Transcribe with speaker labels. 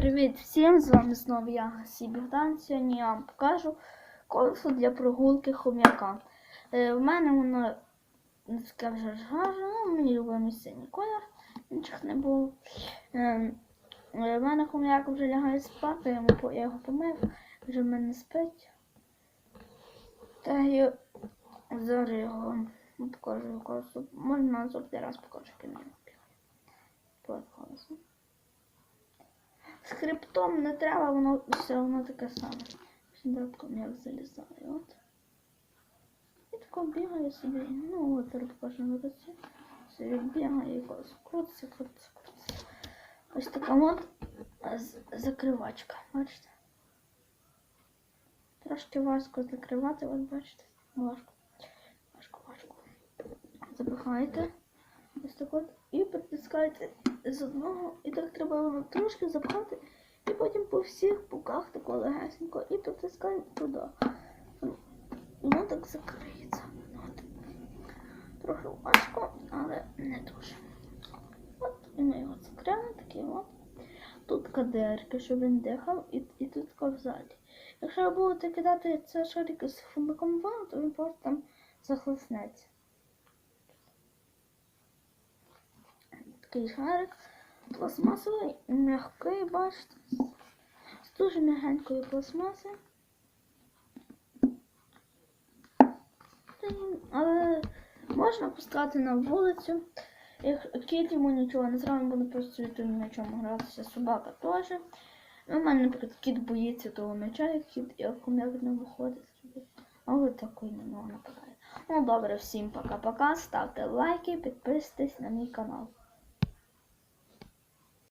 Speaker 1: Привіт всім! З вами знову я Гасі Богдан. Сьогодні я вам покажу колесо для прогулки хом'яка. Е, в мене воно не таке вже гарне, ну, мені любимий синій колір, інших не було. Е, е, в мене хом'як вже лягає спати, я, йому, я його помив, вже в мене спить. Та я зараз його покажу колесо. Можна на завжди раз покажу, як він Перед колесом. Скриптом не треба, воно все одно таке саме. Сюдатком як залізає. От. І тако бігає собі. Ну от покажу на руці. Собі бігає і крутиться, крутиться, крутиться. Ось така от закривачка. Бачите? Трошки важко закривати, от бачите. Важко. Важко, важко. Запихаєте. От. І притискаєте з одного. І так треба трошки запхати. І потім по всіх боках тако легесенько і притискаєте туди. Воно так закриється. От. Трохи важко, але не дуже. От, і ми його закрили, такий от. Тут кадерки, щоб він дихав, і, і тут ковзалі. Якщо ви будете кидати це шарик з фундуком в то він просто там захлеснеться. Такий шарик пластмасовий, м'який, бачите, з дуже м'ягенької пластмаси. Але можна пускати на вулицю. Кіт йому нічого не зробить, буде просто на чому гратися. Собака теж. Ну, У мене, наприклад, кіт боїться того м'яча, як кіт, як хомяк не виходить собі. А ви такий на нападає. Ну добре, всім пока-пока. Ставте лайки, підписуйтесь на мій канал.